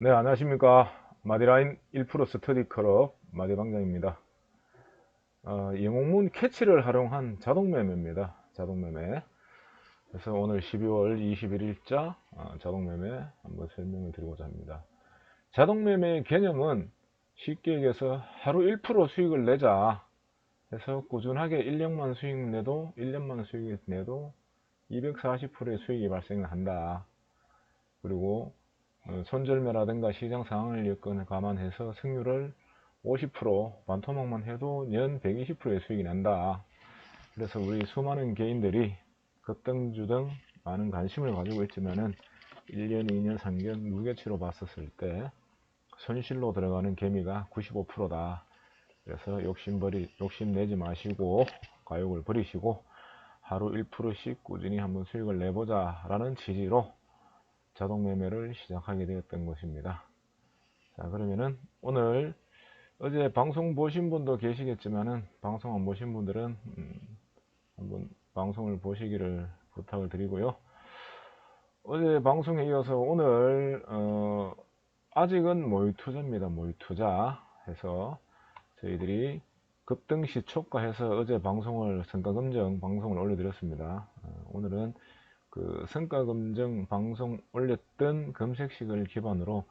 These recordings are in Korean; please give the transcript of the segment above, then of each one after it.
네, 안녕하십니까. 마디라인 1% 스터디 클럽 마디방장입니다. 어, 영웅문 캐치를 활용한 자동매매입니다. 자동매매. 그래서 오늘 12월 21일자 어, 자동매매 한번 설명을 드리고자 합니다. 자동매매의 개념은 쉽게 얘기해서 하루 1% 수익을 내자 해서 꾸준하게 1년만 수익 내도 1년만 수익 내도 240%의 수익이 발생을 한다. 그리고 어, 손절매라든가 시장 상황을 여건을 감안해서 승률을 50% 반토막만 해도 연 120%의 수익이 난다. 그래서 우리 수많은 개인들이 급등주 등 많은 관심을 가지고 있지만은 1년, 2년, 3년 무게치로 봤었을 때 손실로 들어가는 개미가 95%다. 그래서 욕심버리, 욕심내지 마시고 과욕을 버리시고 하루 1%씩 꾸준히 한번 수익을 내보자 라는 취지로 자동 매매를 시작하게 되었던 것입니다. 자 그러면은 오늘 어제 방송 보신 분도 계시겠지만은 방송 안 보신 분들은 음, 한번 방송을 보시기를 부탁을 드리고요. 어제 방송에 이어서 오늘 어, 아직은 모의투자입니다. 모의투자 해서 저희들이 급등시 초과해서 어제 방송을 성과검정 방송을 올려드렸습니다. 어, 오늘은 그 성과 검증 방송 올렸던 검색식을 기반으로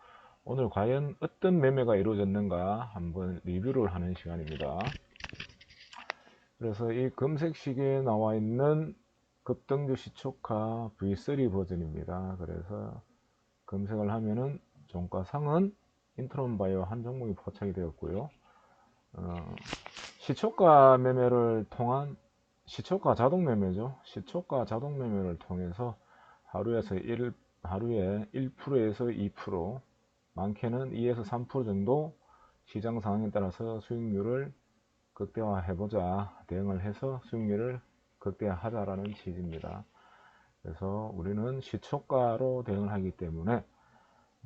오늘 과연 어떤 매매가 이루어졌는가 한번 리뷰를 하는 시간입니다. 그래서 이 검색식에 나와 있는 급등주 시초카 V3 버전입니다. 그래서 검색을 하면은 종가상은 인트론 바이오 한 종목이 포착이 되었고요. 어, 시초가 매매를 통한 시초가 자동 매매죠. 시초가 자동 매매를 통해서 하루에서 1, 하루에 1%에서 2%, 많게는 2에서 3% 정도 시장 상황에 따라서 수익률을 극대화해보자, 대응을 해서 수익률을 극대화하자라는 취지입니다. 그래서 우리는 시초가로 대응을 하기 때문에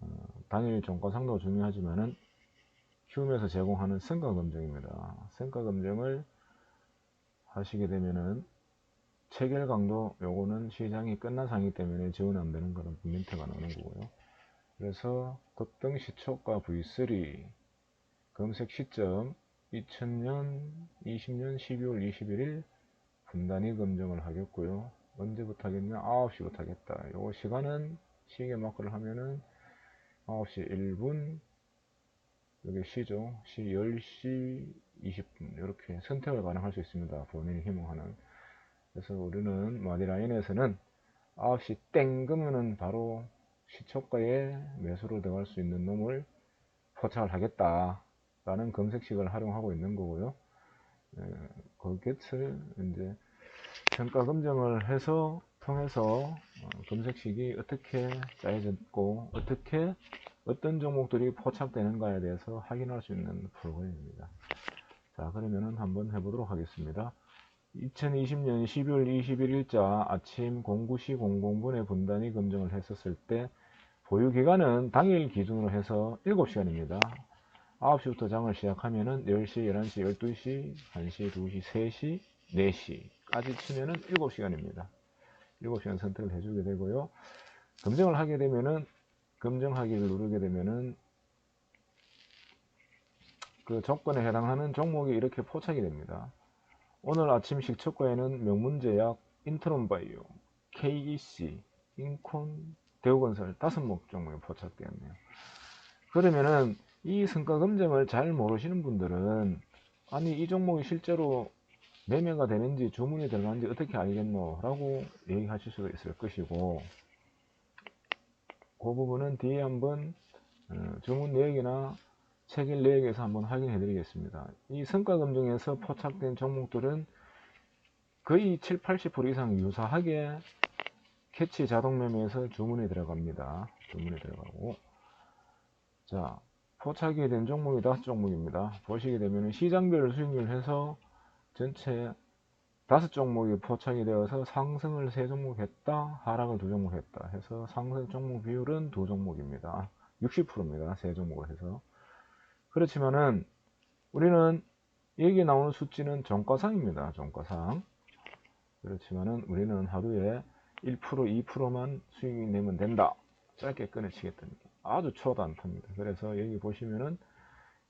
어, 당일 종가상도 중요하지만은 키움에서 제공하는 성과 검증입니다. 성과 검증을 하시게 되면은 체결 강도 요거는 시장이 끝난 상이기 때문에 지원 안 되는 그런 멘트가 나오는 거고요. 그래서 급등 시초가 V3 검색 시점 2000년 20년 12월 21일 분단위 검증을 하겠고요. 언제부터 하겠냐? 9시부터 하겠다. 요 시간은 시계 마크를 하면은 9시 1분 여기 시죠. 시 10시 20분 이렇게 선택을 가능할 수 있습니다. 본인이 희망하는. 그래서 우리는 마디라인에서는 9시 땡 그러면은 바로 시초가에 매수로 들어갈 수 있는 놈을 포착을 하겠다. 라는 검색식을 활용하고 있는 거고요. 그 것을 이제 평가 검증을 해서 통해서 어, 검색식이 어떻게 짜여졌고 어떻게 어떤 종목들이 포착되는가에 대해서 확인할 수 있는 프로그램입니다. 자 그러면은 한번 해보도록 하겠습니다. 2020년 12월 21일자 아침 09시 00분에 분단위 검증을 했었을 때 보유기간은 당일 기준으로 해서 7시간입니다. 9시부터 장을 시작하면 은 10시, 11시, 12시, 1시, 2시, 3시, 4시까지 치면 은 7시간입니다. 7시간 선택을 해주게 되고요. 검증을 하게 되면 은 검증하기를 누르게 되면은 그 조건에 해당하는 종목이 이렇게 포착이 됩니다. 오늘 아침 식초과에는 명문제약, 인트론바이오, KEC, 인콘, 대우건설 다섯 목 종목이 포착되었네요. 그러면은 이 성과 검증을 잘 모르시는 분들은 아니 이 종목이 실제로 매매가 되는지 주문이 들어가는지 어떻게 알겠노 라고 얘기하실 수가 있을 것이고 그 부분은 뒤에 한번 어, 주문 내역이나 체결 내역에서 한번 확인해 드리겠습니다. 이 성과 검증에서 포착된 종목들은 거의 7, 80% 이상 유사하게 캐치 자동 매매에서 주문이 들어갑니다. 주문이 들어가고 자 포착이 된 종목이 다섯 종목입니다. 보시게 되면 시장별 수익률 해서 전체 다섯 종목이 포착이 되어서 상승을 세 종목 했다, 하락을 두 종목 했다 해서 상승 종목 비율은 두 종목입니다. 60%입니다. 세 종목을 해서. 그렇지만은 우리는 여기 나오는 수치는 종가상입니다. 종가상. 그렇지만은 우리는 하루에 1% 2%만 수익이 내면 된다. 짧게 꺼내치겠다는 아주 초단타입니다. 그래서 여기 보시면은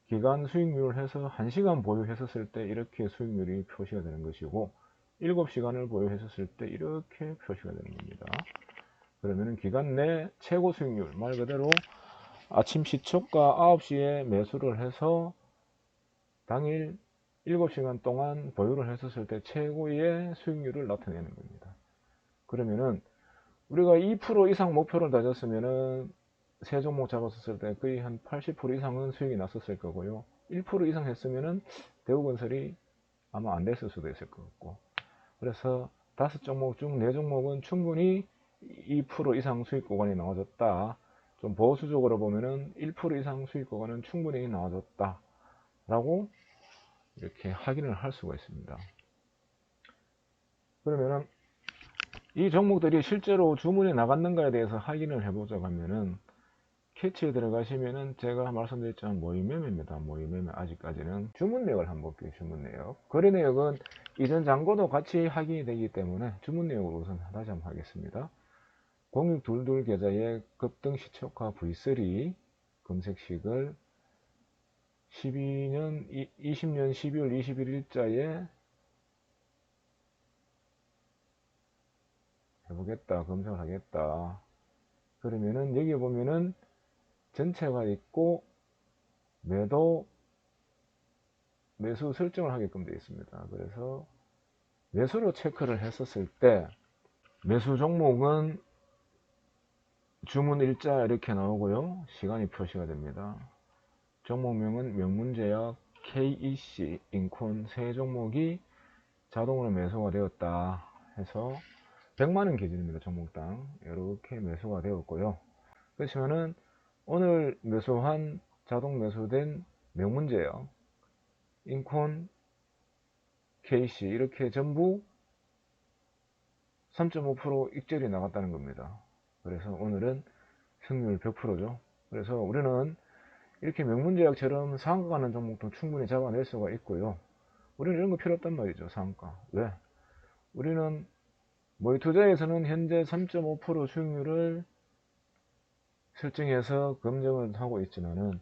기간 수익률을 해서 1시간 보유했었을 때 이렇게 수익률이 표시가 되는 것이고 7시간을 보유했었을 때 이렇게 표시가 되는 겁니다. 그러면은 기간 내 최고 수익률 말 그대로 아침 시초가 9시에 매수를 해서 당일 7시간 동안 보유를 했었을 때 최고의 수익률을 나타내는 겁니다. 그러면은 우리가 2% 이상 목표를 다졌으면은 세 종목 잡았었을 때 거의 한 80% 이상은 수익이 났었을 거고요. 1% 이상 했으면은 대우건설이 아마 안 됐을 수도 있을 것 같고. 그래서 다섯 종목 중 네 종목은 충분히 2% 이상 수익 구간이 나와줬다. 좀 보수적으로 보면은 1% 이상 수익 구간은 충분히 나와줬다. 라고 이렇게 확인을 할 수가 있습니다. 그러면은 이 종목들이 실제로 주문이 나갔는가에 대해서 확인을 해보자고 하면은 캐치에 들어가시면은 제가 말씀드렸지만 모의 매매입니다. 모의 매매 아직까지는 주문 내역을 한번 볼게요. 주문 내역. 거래 내역은 이전 잔고도 같이 확인이 되기 때문에 주문 내역을 우선 다시 한번 하겠습니다. 0622 계좌의 급등 시초가 V3 검색식을 12년, 20년 12월 21일자에 해보겠다. 검색을 하겠다. 그러면은 여기 보면은 전체가 있고 매도 매수 설정을 하게끔 되어 있습니다. 그래서 매수로 체크를 했었을 때 매수 종목은 주문 일자 이렇게 나오고요. 시간이 표시가 됩니다. 종목명은 명문제약 KEC 인콘 세 종목이 자동으로 매수가 되었다 해서 100만원 기준입니다. 종목당 이렇게 매수가 되었고요. 그렇지만은 오늘 매수한 자동 매수된 명문제약 인콘 KC 이렇게 전부 3.5% 익절이 나갔다는 겁니다. 그래서 오늘은 승률 100%죠. 그래서 우리는 이렇게 명문제약처럼 상한가 가는 종목도 충분히 잡아낼 수가 있고요. 우리는 이런 거 필요 없단 말이죠. 상한가. 왜? 우리는 모의 투자에서는 현재 3.5% 수익률을 설정해서 검증을 하고 있지만은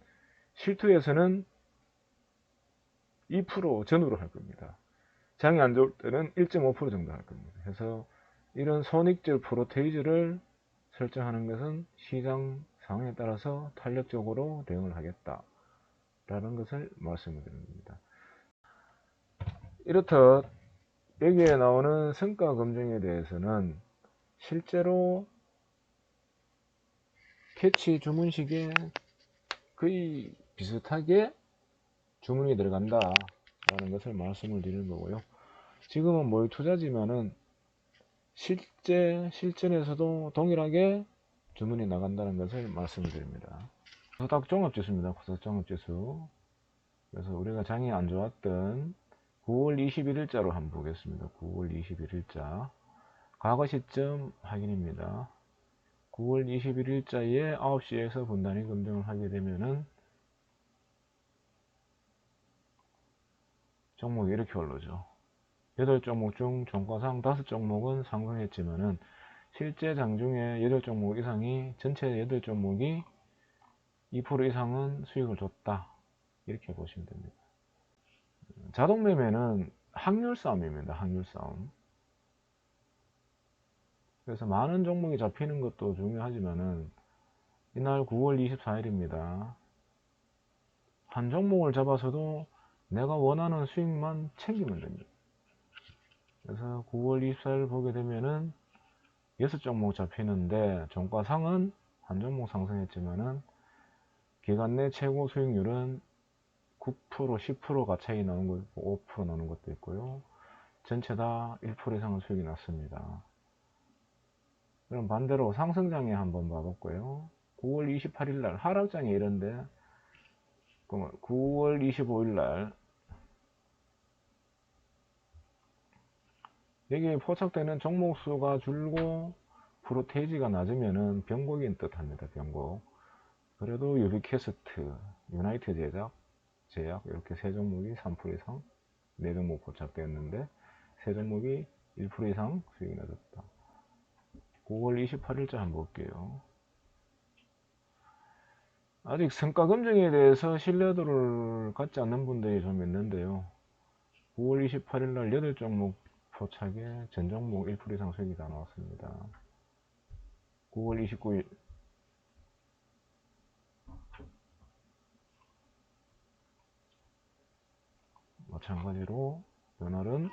실투에서는 2% 전후로 할 겁니다. 장이 안 좋을 때는 1.5% 정도 할 겁니다. 그래서 이런 손익절 프로테이즈를 설정하는 것은 시장 상황에 따라서 탄력적으로 대응을 하겠다. 라는 것을 말씀을 드립니다. 립 이렇듯 여기에 나오는 성과 검증에 대해서는 실제로 캐치 주문 시기에 거의 비슷하게 주문이 들어간다 라는 것을 말씀을 드리는 거고요. 지금은 뭘 투자지만은 실제 실전에서도 동일하게 주문이 나간다는 것을 말씀을 드립니다. 코스닥 종합지수입니다. 코스닥 종합지수. 그래서 우리가 장이 안 좋았던 9월 21일자로 한번 보겠습니다. 9월 21일자. 과거 시점 확인입니다 9월 21일자에 9시에서 분단위 검증을 하게 되면은 종목이 이렇게 올르죠. 8종목 중 종가상 5종목은 상승했지만은 실제 장중에 8종목 이상이 전체 8종목이 2% 이상은 수익을 줬다. 이렇게 보시면 됩니다. 자동 매매는 확률 싸움입니다. 확률 싸움. 그래서 많은 종목이 잡히는 것도 중요하지만은 이날 9월 24일입니다. 한 종목을 잡아서도 내가 원하는 수익만 챙기면 됩니다. 그래서 9월 24일 보게 되면은 6종목 잡히는데 종가상은 한 종목 상승했지만은 기간 내 최고 수익률은 9% 10%가 차이 나는 거 있고 5% 나는 것도 있고요. 전체 다 1% 이상의 수익이 났습니다. 그럼 반대로 상승장에 한번 봐볼까요? 9월 28일 날 하락장에 이런데 9월 25일 날 여기에 포착되는 종목 수가 줄고 프로테이지가 낮으면은 변곡인 뜻합니다. 변곡. 그래도 유비캐스트, 유나이트 제작, 제약 이렇게 세 종목이 3% 이상, 네 종목 포착되었는데 세 종목이 1% 이상 수익이 낮았다. 9월 28일자 한번 볼게요. 아직 성과 검증에 대해서 신뢰도를 갖지 않는 분들이 좀 있는데요. 9월 28일 날 8종목 포착에 전 종목 1% 이상 수익이 다 나왔습니다. 9월 29일 마찬가지로 이날은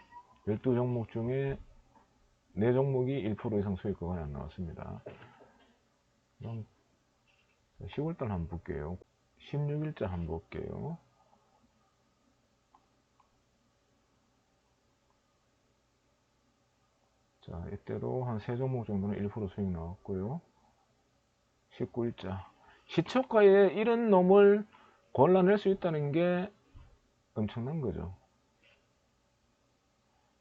12종목 중에 4종목이 1% 이상 수익 구간이 안 나왔습니다. 그럼 10월달 한번 볼게요. 16일자 한번 볼게요. 자, 이때도 한 3종목 정도는 1% 수익 나왔고요. 19일자. 시초가에 이런 놈을 골라낼 수 있다는 게 엄청난 거죠.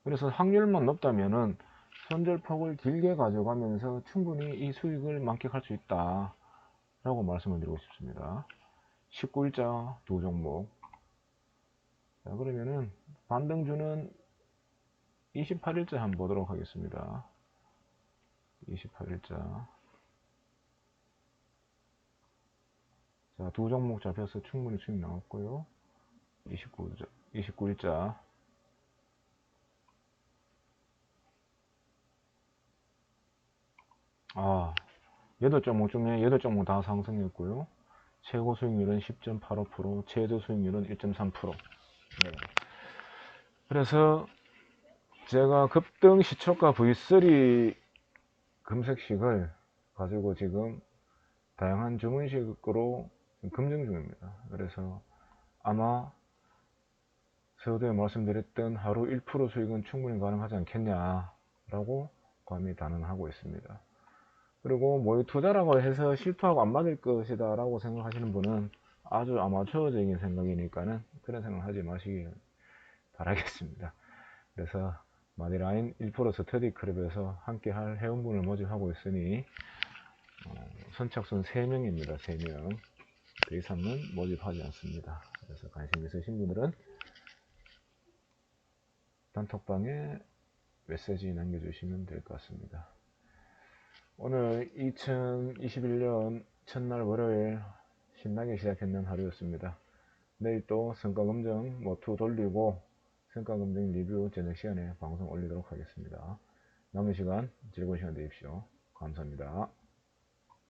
그래서 확률만 높다면은 손절폭을 길게 가져가면서 충분히 이 수익을 만끽할 수 있다. 라고 말씀을 드리고 싶습니다. 19일자 두 종목. 자, 그러면은 반등주는 28일자 한번 보도록 하겠습니다. 28일자. 자, 두 종목 잡혀서 충분히 수익 나왔고요. 29일자. 29일자. 아, 8종목 중에 8종목 다 상승했고요. 최고 수익률은 10.85%, 최저 수익률은 1.3%. 네. 그래서 제가 급등 시초가 V3 금색식을 가지고 지금 다양한 주문식으로 검증 중입니다. 그래서 아마 서두에 말씀드렸던 하루 1% 수익은 충분히 가능하지 않겠냐라고 감히 단언하고 있습니다. 그리고 뭐 투자라고 해서 실투하고 안 맞을 것이다 라고 생각하시는 분은 아주 아마추어적인 생각이니까는 그런 생각 하지 마시길 바라겠습니다. 그래서 마디라인 1% 스터디 클럽에서 함께 할 회원분을 모집하고 있으니 어, 선착순 3명입니다. 3명. 그 이상은 모집하지 않습니다. 그래서 관심 있으신 분들은 단톡방에 메시지 남겨주시면 될 것 같습니다. 오늘 2021년 첫날 월요일 신나게 시작했는 하루였습니다. 내일 또 성과검증 모투 돌리고 성과검증 리뷰 저녁 시간에 방송 올리도록 하겠습니다. 남은 시간 즐거운 시간 되십시오. 감사합니다.